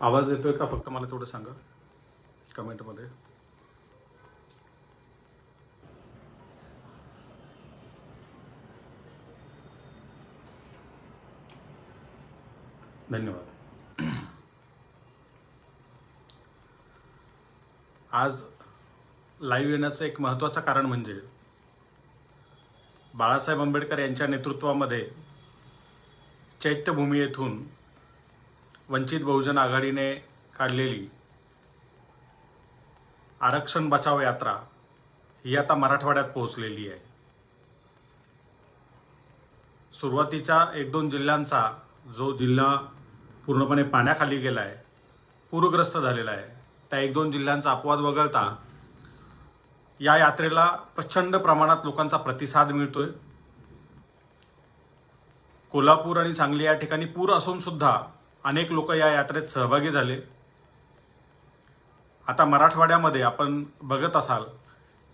आवाज येतोय का? फक्त मला तेवढं सांगा. कमेंटमध्ये. धन्यवाद. आज लाईव्ह येण्याचं एक महत्त्वाचं कारण म्हणजे बाळासाहेब आंबेडकर यांच्या नेतृत्वामध्ये चैत्यभूमी येथून वंचित बहुजन आघाडीने काढलेली आरक्षण बचाव यात्रा ही आता मराठवाड्यात पोहोचलेली आहे. सुरुवातीच्या एक दोन जिल्ह्यांचा जो जिल्हा पूर्णपणे पाण्याखाली गेला आहे पूरग्रस्त झालेला आहे. त्या एक दोन जिल्ह्यांचा अपवाद वगळता या यात्रेला प्रचंड प्रमाणात लोकांचा प्रतिसाद मिळतोय. कोल्हापूर आणि सांगली या ठिकाणी पूर असून सुद्धा अनेक लोक या यात्रेत सहभागी झाले. आता मराठवाड्यामध्ये आपण बघत असाल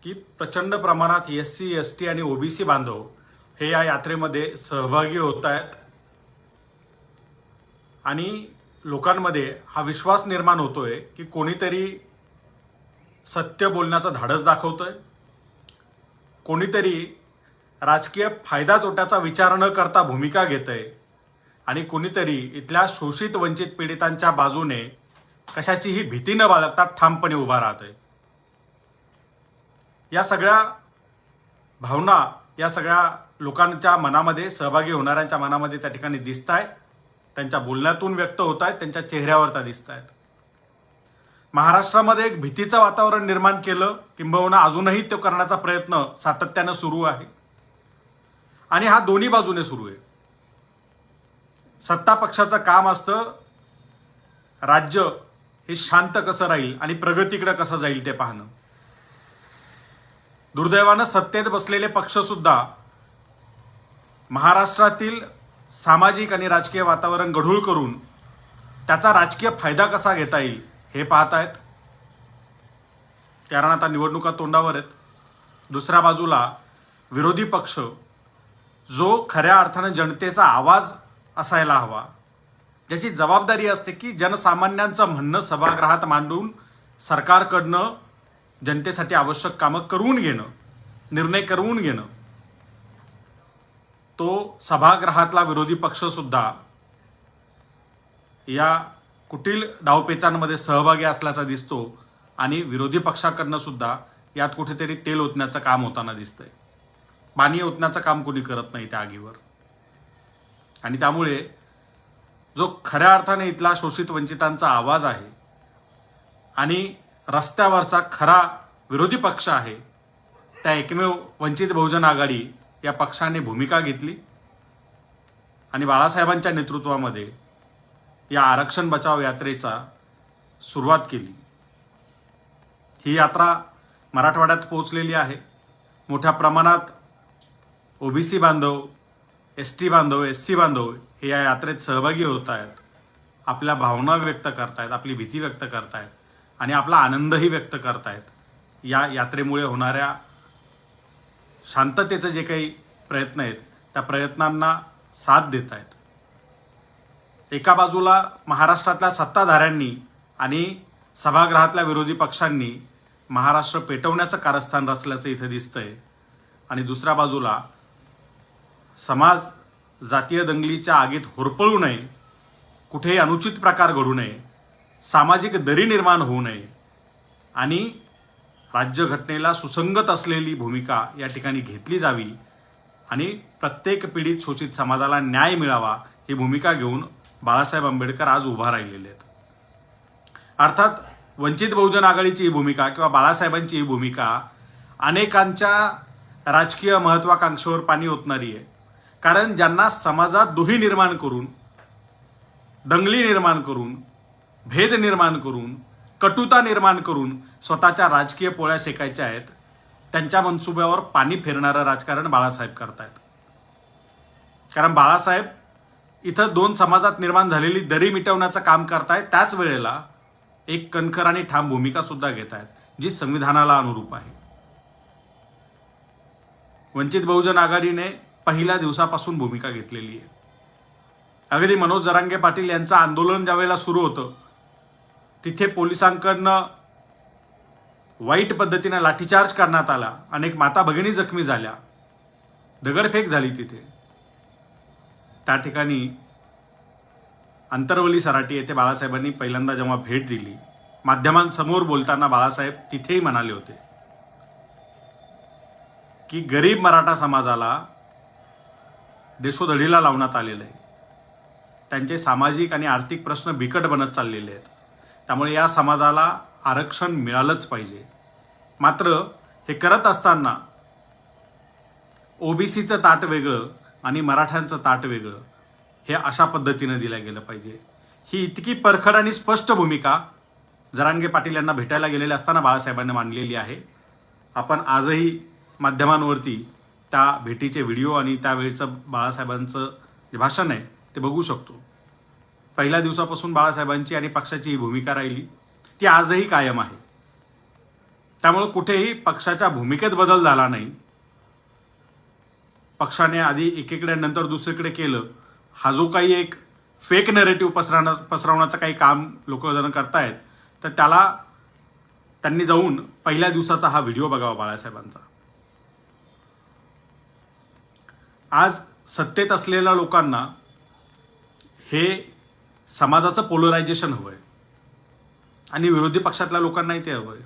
की प्रचंड प्रमाणात एस सी एस टी आणि ओबीसी बांधव हे या यात्रेमध्ये सहभागी होत आहेत. आणि लोकांमध्ये हा विश्वास निर्माण होतोय की कोणीतरी सत्य बोलण्याचं धाडस दाखवतोय. कोणीतरी राजकीय फायदा तोट्याचा विचार न करता भूमिका घेत आहे आणि कुणीतरी इथल्या शोषित वंचित पीडितांच्या बाजूने कशाचीही भीती न बाळगता ठामपणे उभा राहत आहे या सगळ्या भावना या सगळ्या लोकांच्या मनामध्ये सहभागी होणाऱ्यांच्या मनामध्ये त्या ठिकाणी दिसत आहे त्यांच्या बोलण्यातून व्यक्त होत आहेत त्यांच्या चेहऱ्यावर त्या दिसत आहेत महाराष्ट्रामध्ये एक भीतीचं वातावरण निर्माण केलं किंबहुना अजूनही तो करण्याचा प्रयत्न सातत्यानं सुरू आहे. आणि हा दोन्ही बाजूने सुरू आहे. सत्ता पक्षाचं काम असतं राज्य हे शांत कसं राहील आणि प्रगतीकडे कसं जाईल ते पाहणं. दुर्दैवानं सत्तेत बसलेले पक्षसुद्धा महाराष्ट्रातील सामाजिक आणि राजकीय वातावरण गढूळ करून त्याचा राजकीय फायदा कसा घेता येईल हे पाहत आहेत कारण आता निवडणुका तोंडावर आहेत. दुसऱ्या बाजूला विरोधी पक्ष जो खऱ्या अर्थानं जनतेचा आवाज असायला हवा. ज्याची जबाबदारी असते की जनसामान्यांचं म्हणणं सभागृहात मांडून सरकारकडनं जनतेसाठी आवश्यक कामं करून घेणं निर्णय करवून घेणं. तो सभागृहातला विरोधी पक्षसुद्धा या कुटील डावपेचांमध्ये सहभागी असल्याचा दिसतो आणि विरोधी पक्षाकडनं सुद्धा यात कुठेतरी तेल ओतण्याचं काम होताना दिसतंय. पाणी ओतण्याचं काम कोणी करत नाही त्या आगीवर. आणि त्यामुळे जो खऱ्या अर्थाने इथला शोषित वंचितांचा आवाज आहे आणि रस्त्यावरचा खरा विरोधी पक्ष आहे त्या एकमेव वंचित बहुजन आघाडी या पक्षाने भूमिका घेतली आणि बाळासाहेबांच्या नेतृत्वामध्ये या आरक्षण बचाव यात्रेचा सुरुवात केली. ही यात्रा मराठवाड्यात पोहोचलेली आहे. मोठ्या प्रमाणात ओबीसी बांधव एस टी बांधव एस सी बांधव हे या यात्रेत सहभागी होत आहेत. आपल्या भावना व्यक्त करतायत आपली भीती व्यक्त करतायत आणि आपला आनंदही व्यक्त करतायत. या यात्रेमुळे होणाऱ्या शांततेचे जे काही प्रयत्न आहेत त्या प्रयत्नांना साथ देत आहेत एका बाजूला महाराष्ट्रातल्या सत्ताधाऱ्यांनी आणि सभागृहातल्या विरोधी पक्षांनी महाराष्ट्र पेटवण्याचं कारस्थान रचल्याचं इथं दिसतंय आणि दुसऱ्या बाजूला समाज जातीय दंगलीच्या आगीत होरपळू नये कुठेही अनुचित प्रकार घडू नये सामाजिक दरी निर्माण होऊ नये आणि राज्यघटनेला सुसंगत असलेली भूमिका या ठिकाणी घेतली जावी आणि प्रत्येक पीडित शोषित समाजाला न्याय मिळावा ही भूमिका घेऊन बाळासाहेब आंबेडकर आज उभा राहिलेले आहेत. अर्थात वंचित बहुजन आघाडीची ही भूमिका किंवा बाळासाहेबांची ही भूमिका अनेकांच्या राजकीय महत्त्वाकांक्षेवर पाणी ओतणारी आहे. कारण ज्यांना समाजात दुही निर्माण करून दंगली निर्माण करून भेद निर्माण करून कटुता निर्माण करून स्वतःच्या राजकीय पोळ्या शेकायच्या आहेत त्यांच्या मनसुब्यावर पाणी फिरणारं राजकारण बाळासाहेब करतायत. कारण बाळासाहेब इथं दोन समाजात निर्माण झालेली दरी मिटवण्याचं काम करतायत त्याच वेळेला एक कणखर आणि ठाम भूमिका सुद्धा घेत आहेत जी संविधानाला अनुरूप आहे. वंचित बहुजन आघाडीने पहिल्या दिवसापासून भूमिका घेतलेली आहे. अगदी मनोज जरांगे पाटील यांचं आंदोलन ज्यावेळेला सुरू होतं तिथे पोलिसांकडनं वाईट पद्धतीने लाठीचार्ज करण्यात आला. अनेक माता भगिनी जखमी झाल्या. दगडफेक झाली तिथे. त्या ठिकाणी अंतरवली सराटी येथे बाळासाहेबांनी पहिल्यांदा जेव्हा भेट दिली माध्यमांसमोर बोलताना बाळासाहेब तिथेही म्हणाले होते की गरीब मराठा समाजाला देशोधडीला लावण्यात आलेलं आहे त्यांचे सामाजिक आणि आर्थिक प्रश्न बिकट बनत चाललेले आहेत. त्यामुळे या समाजाला आरक्षण मिळालंच पाहिजे. मात्र हे करत असताना ओबीसीचं ताट वेगळं आणि मराठ्यांचं ताट वेगळं हे अशा पद्धतीनं दिलं गेलं पाहिजे. ही इतकी परखड आणि स्पष्ट भूमिका जरांगे पाटील यांना भेटायला गेलेले असताना बाळासाहेबांनी मांडलेली आहे. आपण आजही माध्यमांवरती त्या भेटीचे व्हिडिओ आणि त्यावेळेचं बाळासाहेबांचं जे भाषण आहे ते बघू शकतो. पहिल्या दिवसापासून बाळासाहेबांची आणि पक्षाची ही भूमिका राहिली. ती आजही कायम आहे. त्यामुळं कुठेही पक्षाच्या भूमिकेत बदल झाला नाही. पक्षाने आधी एकीकडे नंतर दुसरीकडे केलं. हा जो काही एक फेक नरेटिव्ह पसरवणं पसरवण्याचं काही काम लोकजण करतायत तर त्याला त्यांनी जाऊन पहिल्या दिवसाचा हा व्हिडिओ बघावा बाळासाहेबांचा. आज सत्तेत असलेल्या लोकांना हे समाजाचं पोलरायझेशन हवं आहे आणि विरोधी पक्षातल्या लोकांनाही ते हवं आहे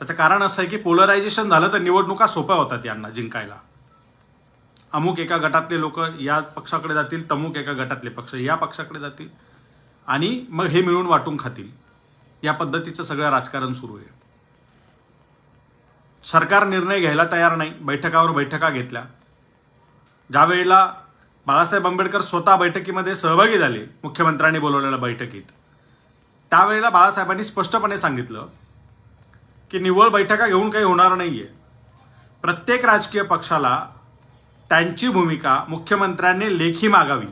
त्याचं कारण असं आहे की पोलरायझेशन झालं तर निवडणुका सोप्या होतात यांना जिंकायला. अमुक एका गटातले लोक या पक्षाकडे जातील तमुक एका गटातले पक्ष या पक्षाकडे जातील आणि मग हे मिळून वाटून खातील. या पद्धतीचं सगळं राजकारण सुरू आहे. सरकार निर्णय घ्यायला तयार नाही. बैठकावर बैठका घेतल्या. ज्या वेळेला बाळासाहेब आंबेडकर स्वतः बैठकीमध्ये सहभागी झाले मुख्यमंत्र्यांनी बोलवलेल्या बैठकीत त्यावेळेला बाळासाहेबांनी स्पष्टपणे सांगितलं की निव्वळ बैठका घेऊन काही होणार नाही आहे प्रत्येक राजकीय पक्षाला त्यांची भूमिका मुख्यमंत्र्यांनी लेखी मागावी.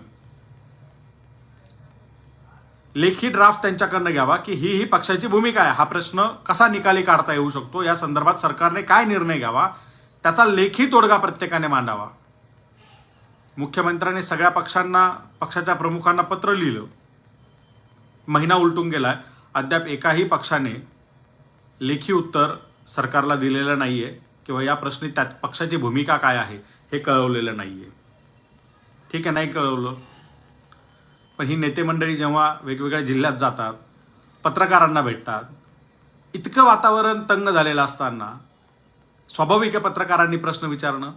लेखी ड्राफ्ट त्यांच्याकडनं घ्यावा की ही ही पक्षाची भूमिका आहे. हा प्रश्न कसा निकाली काढता येऊ शकतो? या संदर्भात सरकारने काय निर्णय घ्यावा? त्याचा लेखी तोडगा प्रत्येकाने मांडावा. मुख्यमंत्र्यांनी सगळ्या पक्षांना पक्षाच्या प्रमुखांना पत्र लिहिलं. महिना उलटून गेला आहे अद्याप एकाही पक्षाने लेखी उत्तर सरकारला दिलेलं नाही आहे किंवा या प्रश्नी त्यात पक्षाची भूमिका काय आहे हे कळवलेलं नाही आहे ठीक आहे नाही कळवलं. पण ही नेते मंडळी जेव्हा वेगवेगळ्या जिल्ह्यात जातात पत्रकारांना भेटतात इतकं वातावरण तंग झालेलं असताना स्वाभाविक पत्रकारांनी प्रश्न विचारणं?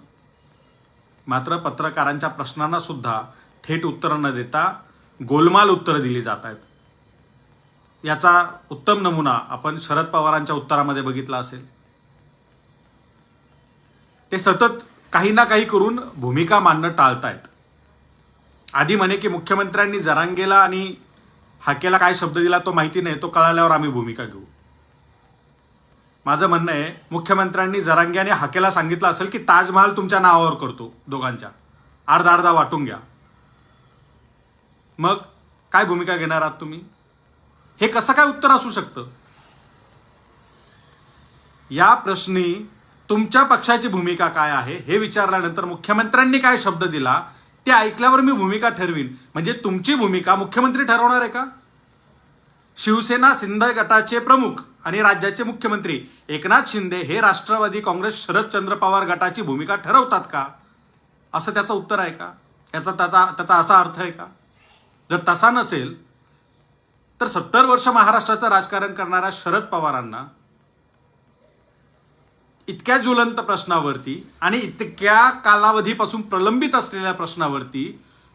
मात्र पत्रकारांच्या प्रश्नांना सुद्धा थेट उत्तरं न देता गोलमाल उत्तरं दिली जात आहेत. याचा उत्तम नमुना आपण शरद पवारांच्या उत्तरामध्ये बघितला असेल. ते सतत काही ना काही करून भूमिका मांडणं टाळतायत आधी म्हणे की मुख्यमंत्र्यांनी जरांगेला आणि हाकेला काय शब्द दिला तो माहिती नाही तो कळाल्यावर आम्ही भूमिका घेऊ. माझं म्हणणं आहे मुख्यमंत्र्यांनी जरांग्याने हाकेला सांगितलं असेल की ताजमहाल तुमच्या नावावर करतो दोघांच्या. अर्धा अर्धा वाटून घ्या. मग काय भूमिका घेणार आहात तुम्ही? हे कसं काय उत्तर असू शकतं? या प्रश्नी तुमच्या पक्षाची भूमिका काय आहे हे विचारल्यानंतर मुख्यमंत्र्यांनी काय शब्द दिला ते ऐकल्यावर मी भूमिका ठरवीन. म्हणजे तुमची भूमिका मुख्यमंत्री ठरवणार आहे का? शिवसेना सिंध गटाचे प्रमुख आणि राज्याचे मुख्यमंत्री एकनाथ शिंदे हे राष्ट्रवादी काँग्रेस शरदचंद्र पवार गटाची भूमिका ठरवतात का? असं त्याचं उत्तर आहे का? याचा त्याचा त्याचा असा अर्थ आहे का? जर तसा नसेल तर सत्तर वर्ष महाराष्ट्राचं राजकारण करणाऱ्या शरद पवारांना इतक्या ज्वलंत प्रश्नावरती आणि इतक्या कालावधीपासून प्रलंबित असलेल्या प्रश्नावरती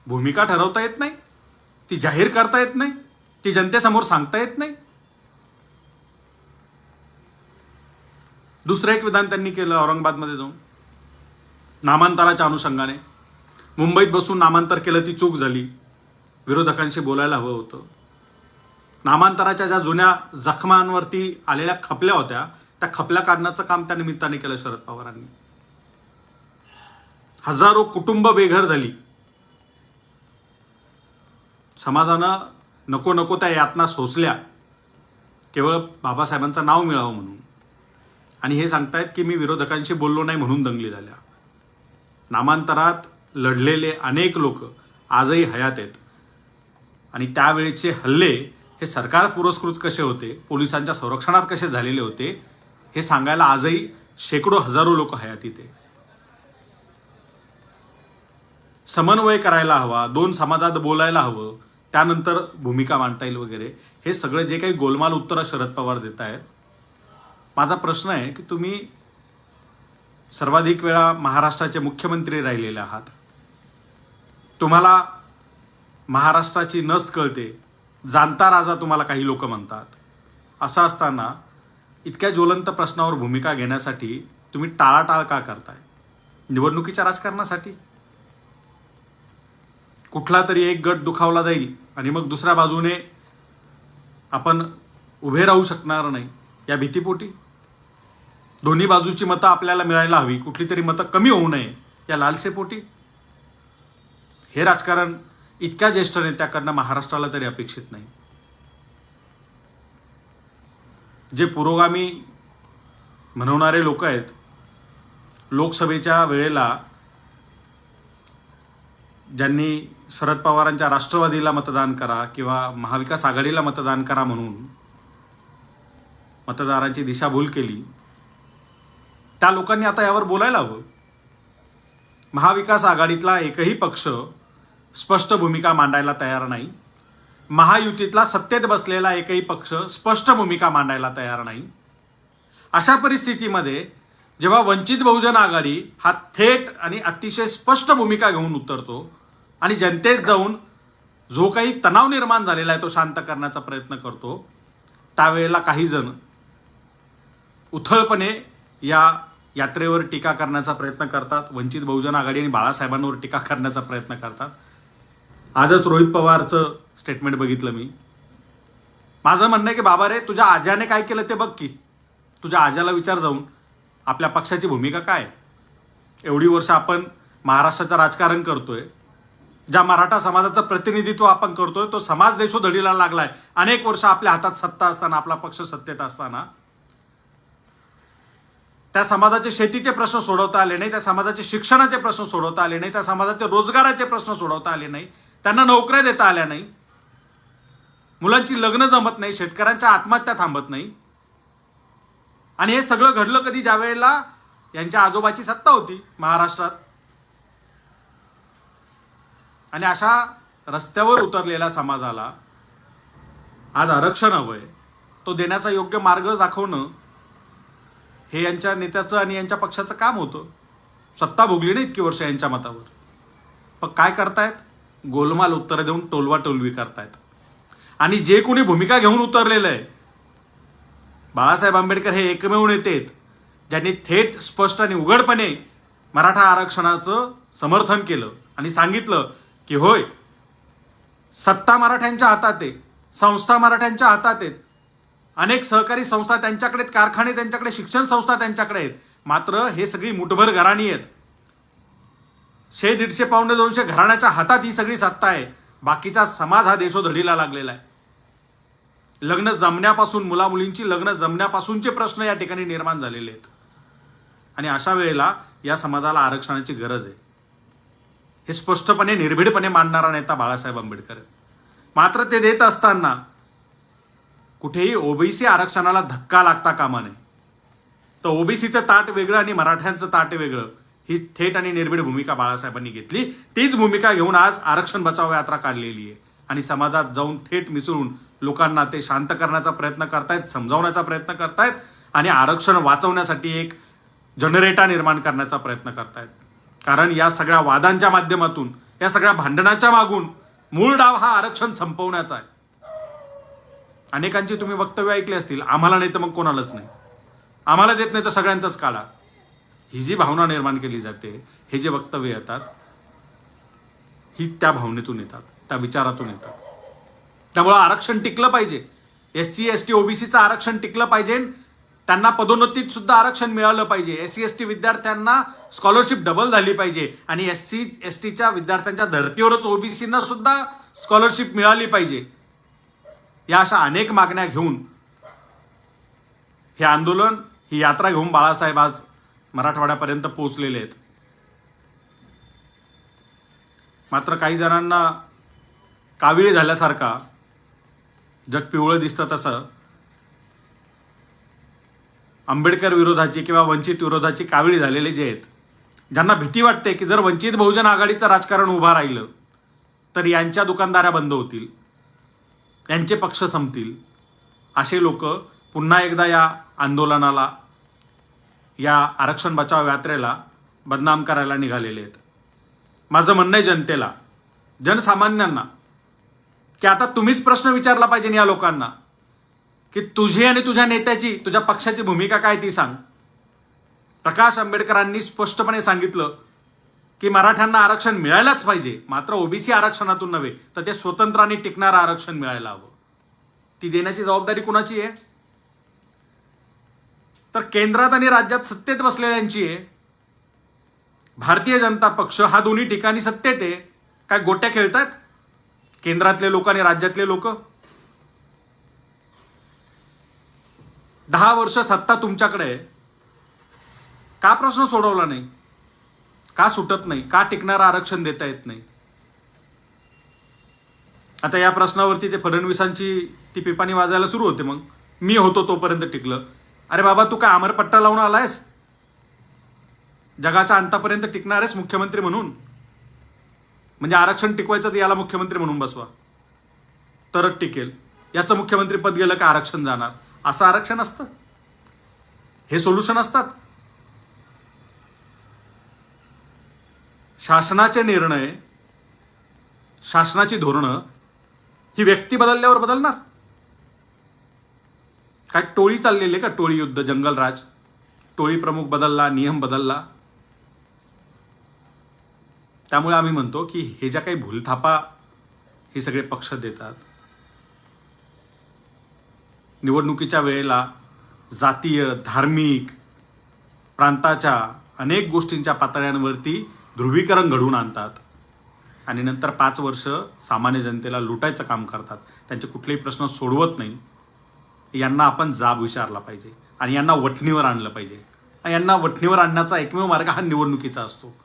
भूमिका ठरवता येत नाही ती जाहीर करता येत नाही. ती जनतेसमोर सांगता येत नाही. दुसरं एक विधान त्यांनी केलं औरंगाबादमध्ये जाऊन. नामांतराच्या अनुषंगाने. मुंबईत बसून नामांतर केलं ती चूक झाली. विरोधकांशी बोलायला हवं होतं. नामांतराच्या ज्या जुन्या जखमांवरती आलेल्या खपल्या होत्या त्या खपल्या काढण्याचं काम त्या निमित्ताने केलं शरद पवारांनी. हजारो कुटुंब बेघर झाली. समाजानं नको नको त्या यातना सोसल्या. केवळ बाबासाहेबांचं नाव मिळावं म्हणून. आणि हे सांगतायत की मी विरोधकांशी बोललो नाही म्हणून दंगली झाल्या. नामांतरात लढलेले अनेक लोक आजही हयात आहेत. आणि त्यावेळेचे हल्ले हे सरकार पुरस्कृत कसे होते पोलिसांच्या संरक्षणात कसे झालेले होते हे सांगायला आजही शेकडो हजारो लोक हयात इथे. समन्वय करायला हवा दोन समाजात बोलायला हवं त्यानंतर भूमिका मांडता येईल वगैरे. हे सगळं जे काही गोलमाल उत्तरं शरद पवार देत आहेत. माझा प्रश्न आहे की तुम्ही सर्वाधिक वेळा महाराष्ट्राचे मुख्यमंत्री राहिलेले आहात. तुम्हाला महाराष्ट्राची नस कळते. जाणता राजा तुम्हाला काही लोक म्हणतात. असं असताना इतक्या ज्वलंत प्रश्नावर भूमिका घेण्यासाठी तुम्ही टाळाटाळ का करताय? निवडणुकीच्या राजकारणासाठी? कुठला तरी एक गट दुखावला जाईल आणि मग दुसऱ्या बाजूने आपण उभे राहू शकणार नाही. या भीतीपोटी. दोन्ही बाजूची मतं आपल्याला मिळायला हवी. कुठली तरी मतं कमी होऊ नये. या लालसेपोटी हे राजकारण इतक्या ज्येष्ठ नेत्याकडनं महाराष्ट्राला तरी अपेक्षित नाही. जे पुरोगामी म्हणवणारे लोक आहेत लोकसभेच्या वेळेला ज्यांनी शरद पवारांच्या राष्ट्रवादीला मतदान करा किंवा महाविकास आघाडीला मतदान करा म्हणून मतदारांची दिशाभूल केली त्या लोकांनी आता यावर बोलायला हवं. महाविकास आघाडीतला एकही पक्ष स्पष्ट भूमिका मांडायला तयार नाही. महायुतीतला सत्तेत बसलेला एकही पक्ष स्पष्ट भूमिका मांडायला तयार नाही. अशा परिस्थितीमध्ये जेव्हा वंचित बहुजन आघाडी हा थेट आणि अतिशय स्पष्ट भूमिका घेऊन उतरतो आणि जनतेत जाऊन जो काही तणाव निर्माण झालेला आहे तो शांत करण्याचा प्रयत्न करतो त्यावेळेला काही जण उथळपणे या यात्रेवर टीका करण्याचा प्रयत्न करतात वंचित बहुजन आघाडी आणि बाळासाहेबांवर टीका करण्याचा प्रयत्न करतात. आजच रोहित पवारचं स्टेटमेंट बघितलं मी. माझं म्हणणं आहे की बाबा रे तुझ्या आज्याने काय केलं ते बघ की. तुझ्या आज्याला विचार जाऊन आपल्या पक्षाची भूमिका काय? एवढी वर्ष आपण महाराष्ट्राचं राजकारण करतोय. ज्या मराठा समाजाचं प्रतिनिधित्व आपण करतोय तो समाज देशोधडीला लागलाय. अनेक वर्ष आपल्या हातात सत्ता असताना आपला पक्ष सत्तेत असताना त्या समाजाचे शेतीचे प्रश्न सोडवता आले नाही त्या समाजाचे शिक्षणाचे प्रश्न सोडवता आले नाही त्या समाजाचे रोजगाराचे प्रश्न सोडवता आले नाही त्यांना नोकऱ्या देता आल्या नाही मुलांची लग्न जमत नाही शेतकऱ्यांच्या आत्महत्या थांबत नाही. आणि हे सगळं घडलं कधी? ज्या वेळेला यांच्या आजोबाची सत्ता होती महाराष्ट्रात. आणि अशा रस्त्यावर उतरलेल्या समाजाला आज आरक्षण हवं आहे तो देण्याचा योग्य मार्ग दाखवणं हे यांच्या नेत्याचं आणि यांच्या पक्षाचं काम होतं. सत्ता भोगली नाही इतकी वर्ष यांच्या मतावर. पण काय करतायत? गोलमाल उत्तरं देऊन टोलवा टोलवी करतायत. आणि जे कोणी भूमिका घेऊन उतरलेलं आहे बाळासाहेब आंबेडकर हे एकमेव नेते आहेत ज्यांनी थेट स्पष्ट आणि उघडपणे मराठा आरक्षणाचं समर्थन केलं आणि सांगितलं की होय सत्ता मराठ्यांच्या हातात आहे संस्था मराठ्यांच्या हातात आहेत. अनेक सहकारी संस्था त्यांच्याकडे कारखाने त्यांच्याकडे शिक्षण संस्था त्यांच्याकडे आहेत. मात्र हे सगळी मुठभर घराणी आहेत. शे दीडशे पावणे दोनशे घराण्याच्या हातात ही सगळी सत्ता आहे. बाकीचा समाज हा देशोधडीला लागलेला आहे. लग्न जमण्यापासून मुलामुलींची लग्न जमण्यापासूनचे प्रश्न या ठिकाणी निर्माण झालेले आहेत. आणि अशा वेळेला या समाजाला आरक्षणाची गरज आहे. हे स्पष्टपणे निर्भीडपणे मांडणारा नेता बाळासाहेब आंबेडकर मात्र ते देत असताना कुठेही ओबीसी आरक्षणाला धक्का लागता कामा नये. तर ओबीसीचं ताट वेगळं आणि मराठ्यांचं ताट वेगळं ही थेट आणि निर्भीड भूमिका बाळासाहेबांनी घेतली. तीच भूमिका घेऊन आज आरक्षण बचाव यात्रा काढलेली आहे. आणि समाजात जाऊन थेट मिसळून लोकांना ते शांत करण्याचा प्रयत्न करतायत समजावण्याचा प्रयत्न करतायत आणि आरक्षण वाचवण्यासाठी एक जनरेटा निर्माण करण्याचा प्रयत्न करतायत. कारण या सगळ्या वादांच्या माध्यमातून या सगळ्या भांडणाच्या मागून मूळ डाव हा आरक्षण संपवण्याचा आहे. अनेकांची तुम्ही वक्तव्य ऐकली असतील आम्हाला नाही तर मग कोणालाच नाही. आम्हाला देत नाही तर सगळ्यांचाच काढा. ही जी भावना निर्माण केली जाते हे जे वक्तव्य येतात ही त्या भावनेतून येतात त्या विचारातून येतात. त्यामुळं आरक्षण टिकलं पाहिजे. एस सी एस टी ओबीसीचं आरक्षण टिकलं पाहिजे. त्यांना पदोन्नतीत सुद्धा आरक्षण मिळालं पाहिजे. एस सी एस टी विद्यार्थ्यांना स्कॉलरशिप डबल झाली पाहिजे. आणि एस सी एस टीच्या विद्यार्थ्यांच्या धर्तीवरच ओबीसींना सुद्धा स्कॉलरशिप मिळाली पाहिजे. या अशा अनेक मागण्या घेऊन हे आंदोलन ही यात्रा घेऊन बाळासाहेब आज मराठवाड्यापर्यंत पोहोचलेले आहेत. मात्र काही जणांना काविळी झाल्यासारखा जग पिवळं दिसतं तसं. आंबेडकर विरोधाची किंवा वंचित विरोधाची कावळी झालेले जे आहेत ज्यांना भीती वाटते की जर वंचित बहुजन आघाडीचं राजकारण उभं राहिलं तर यांच्या दुकानदाऱ्या बंद होतील यांचे पक्ष संपतील. असे लोक पुन्हा एकदा या आंदोलनाला या आरक्षण बचाव यात्रेला बदनाम करायला निघालेले आहेत. माझं म्हणणं आहे जनतेला जनसामान्यांना की आता तुम्हीच प्रश्न विचारला पाहिजे या लोकांना की तुझी आणि तुझ्या नेत्याची तुझ्या पक्षाची भूमिका काय ती सांग. प्रकाश आंबेडकरांनी स्पष्टपणे सांगितलं की मराठ्यांना आरक्षण मिळायलाच पाहिजे मात्र ओबीसी आरक्षणातून नव्हे तर ते स्वतंत्र आणि टिकणारं आरक्षण मिळायला हवं. ती देण्याची जबाबदारी कुणाची आहे? तर केंद्रात आणि राज्यात सत्तेत बसलेल्यांची आहे. भारतीय जनता पक्ष हा दोन्ही ठिकाणी सत्तेत आहे. काय गोट्या खेळतात केंद्रातले लोक आणि राज्यातले लोक? दहा वर्ष सत्ता तुमच्याकडे आहे. का प्रश्न सोडवला नाही? का सुटत नाही? का टिकणारं आरक्षण देता येत नाही? आता या प्रश्नावरती ते फडणवीसांची ती पिपाणी वाजायला सुरू होते मग. मी होतो तोपर्यंत टिकलं. अरे बाबा तू काय अमरपट्टा लावून आलायस? जगाच्या अंतापर्यंत टिकणार आहेस मुख्यमंत्री म्हणून. म्हणजे आरक्षण टिकवायचं तर याला मुख्यमंत्री म्हणून बसवा. तरच टिकेल. याचं मुख्यमंत्री पद गेलं का आरक्षण जाणार. असं आरक्षण असतं? हे सोल्युशन असतात? शासनाचे निर्णय शासनाची धोरणं ही व्यक्ती बदलल्यावर बदलणार? काय टोळी चाललेली आहे का टोळी युद्ध जंगलराज? टोळी प्रमुख बदलला नियम बदलला? त्यामुळे आम्ही म्हणतो की हे ज्या काही भूलथापा हे सगळे पक्ष देतात निवडणुकीच्या वेळेला जातीय धार्मिक प्रांताच्या अनेक गोष्टींच्या पातळ्यांवरती ध्रुवीकरण घडवून आणतात. आणि नंतर पाच वर्ष सामान्य जनतेला लुटायचं काम करतात. त्यांचे कुठलेही प्रश्न सोडवत नाही. यांना आपण जाब विचारला पाहिजे आणि यांना वठणीवर आणलं पाहिजे. यांना वठणीवर आणण्याचा एकमेव मार्ग हा निवडणुकीचा असतो.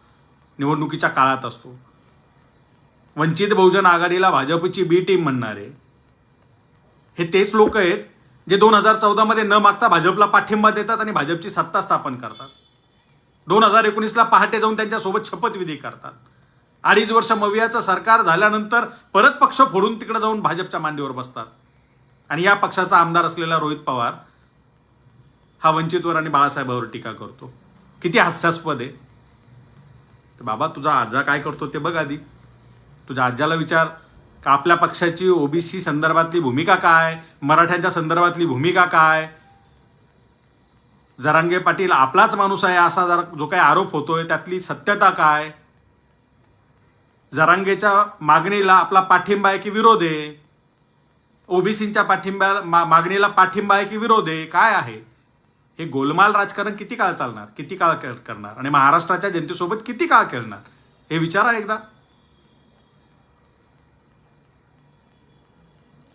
निवडणुकीच्या काळात असतो. वंचित बहुजन आघाडीला भाजपची बी टीम म्हणणारे हे तेच लोक आहेत जे दोन हजार चौदामध्ये न मागता भाजपला पाठिंबा देतात आणि भाजपची सत्ता स्थापन करतात. दोन हजार एकोणीसला पहाटे जाऊन त्यांच्यासोबत शपथविधी करतात. अडीच वर्ष मवियाचं सरकार झाल्यानंतर परत पक्ष फोडून तिकडे जाऊन भाजपच्या मांडीवर बसतात. आणि या पक्षाचा आमदार असलेला रोहित पवार हा वंचितवर आणि बाळासाहेबांवर टीका करतो. किती हास्यास्पद आहे. तर बाबा तुझा आजा काय करतो ते बघ आधी. तुझ्या आज्याला विचार. का आपल्या पक्षाची ओबीसी संदर्भातली भूमिका काय? मराठ्यांच्या संदर्भातली भूमिका काय? जरांगे पाटील आपलाच माणूस आहे असा जर जो काही आरोप होतोय त्यातली सत्यता काय? जरांगेच्या मागणीला आपला पाठिंबा आहे की विरोध आहे? ओबीसींच्या पाठिंब्या मा मागणीला पाठिंबा आहे की विरोध आहे? काय आहे? हे गोलमाल राजकारण किती काळ चालणार? किती काळ करणार? आणि महाराष्ट्राच्या जनतेसोबत किती काळ खेळणार? हे विचारा एकदा.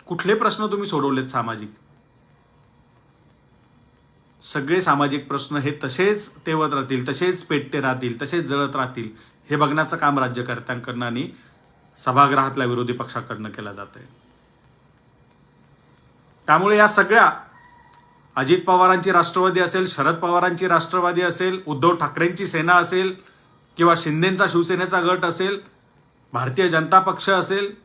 कुठले प्रश्न तुम्ही सोडवलेत सामाजिक? सगळे सामाजिक प्रश्न हे तसेच तेवत राहतील तसेच पेटते राहतील तसेच जळत राहतील हे बघण्याचं काम राज्यकर्त्यांकडनं आणि सभागृहातल्या विरोधी पक्षाकडनं केलं जात आहे त्यामुळे या सगळ्या अजित पवारांची राष्ट्रवादी असेल शरद पवारांची राष्ट्रवादी असेल उद्धव ठाकरेंची सेना असेल किंवा शिंदेंचा शिवसेनेचा गट असेल भारतीय जनता पक्ष असेल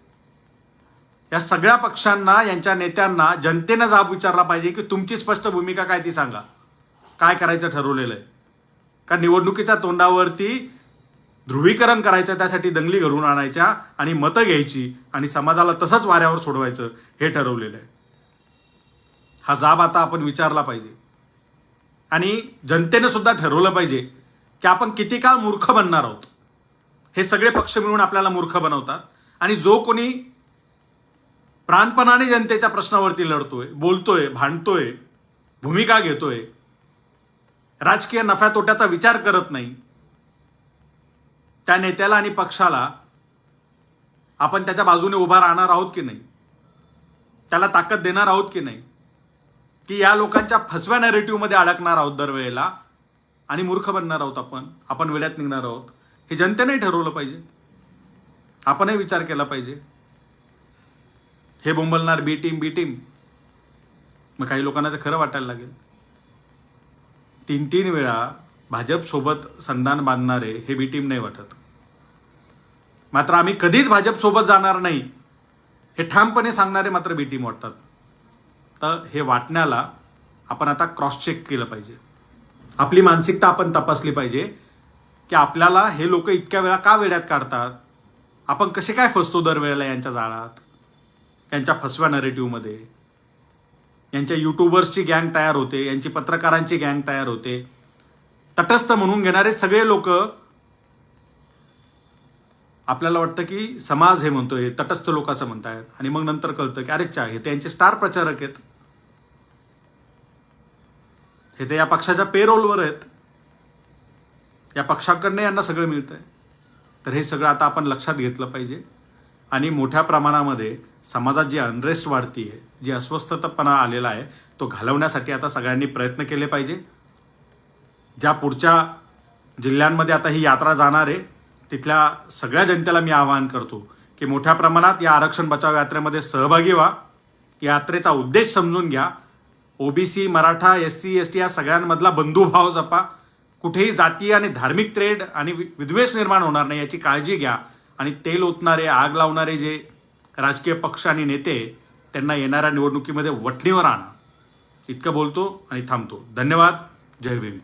या सगळ्या पक्षांना यांच्या नेत्यांना जनतेनं जाब विचारला पाहिजे की तुमची स्पष्ट भूमिका काय ती सांगा. काय करायचं ठरवलेलं आहे? का निवडणुकीच्या तोंडावरती ध्रुवीकरण करायचं त्यासाठी दंगली घडवून आणायच्या आणि मतं घ्यायची आणि समाजाला तसंच वाऱ्यावर सोडवायचं हे ठरवलेलं आहे. हा जाब आता आपण विचारला पाहिजे. आणि जनतेनं सुद्धा ठरवलं पाहिजे की आपण किती काळ मूर्ख बनणार आहोत. हे सगळे पक्ष मिळून आपल्याला मूर्ख बनवतात. आणि जो कोणी प्राणपणाने जनतेच्या प्रश्नावरती लढतोय बोलतोय भांडतोय भूमिका घेतोय. राजकीय नफ्या तोट्याचा विचार करत नाही. त्या नेत्याला आणि पक्षाला आपण त्याच्या बाजूने उभा राहणार आहोत की नाही? त्याला ताकद देणार आहोत की नाही? की या लोकांच्या फसव्या नॅरेटिव्हमध्ये अडकणार आहोत दरवेळेला? आणि मूर्ख बनणार आहोत आपण? आपण वेळात निघणार आहोत. हे जनतेने ठरवलं पाहिजे. आपणही विचार केला पाहिजे. हे बोंबलणार बी टीम बी टीम. मग काही लोकांना ते खरं वाटायला लागेल. तीन तीन वेळा भाजपसोबत संधान बांधणारे हे बी टीम नाही वाटत. मात्र आम्ही कधीच भाजपसोबत जाणार नाही हे ठामपणे सांगणारे मात्र बी टीम वाटतात. तर हे वाटण्याला आपण आता क्रॉस चेक केलं पाहिजे. आपली मानसिकता आपण तपासली पाहिजे की आपल्याला हे लोक इतक्या वेळा का वेड्यात काढतात? आपण कसे काय फसतो दरवेळेला यांच्या जाळात? यांच्या फसव्या नरेटिव्हमध्ये यांच्या युट्यूबर्सची गँग तयार होते यांची पत्रकारांची गँग तयार होते. तटस्थ म्हणून घेणारे सगळे लोक आपल्याला वाटतं की समाज हे म्हणतोय हे तटस्थ लोक असं म्हणतायत. आणि मग नंतर कळतं की अरे चा हे त्यांचे स्टार प्रचारक आहेत. हे ते या पक्षाच्या पेरोलवर आहेत. या पक्षाकडनं यांना सगळं मिळतंय. तर हे सगळं आता आपण लक्षात घेतलं पाहिजे. आणि मोठ्या प्रमाणामध्ये समाजात जी अनरेस्ट वाढतीये जी अस्वस्थतापणा आलेला आहे तो घालवण्यासाठी आता सगळ्यांनी प्रयत्न केले पाहिजे. ज्या पुढच्या जिल्ह्यांमध्ये आता ही यात्रा जाणार आहे तिथल्या सगळ्या जनतेला मी आवाहन करतो की मोठ्या प्रमाणात या आरक्षण बचाव यात्रेमध्ये सहभागी व्हा. यात्रेचा उद्देश समजून घ्या. OBC Maratha S C S T या सगळ्यांमधला बंधुभाव जपा. कुठेही जातीय आणि धार्मिक त्रेड आणि वि- विद्वेष निर्माण होणार नाही याची काळजी घ्या. आणि तेल ओतणारे आग लावणारे जे राजकीय पक्ष आणि नेते त्यांना येणाऱ्या निवडणुकीमध्ये वटणीवर आणा. इतकं बोलतो आणि थांबतो. धन्यवाद. जय भीम.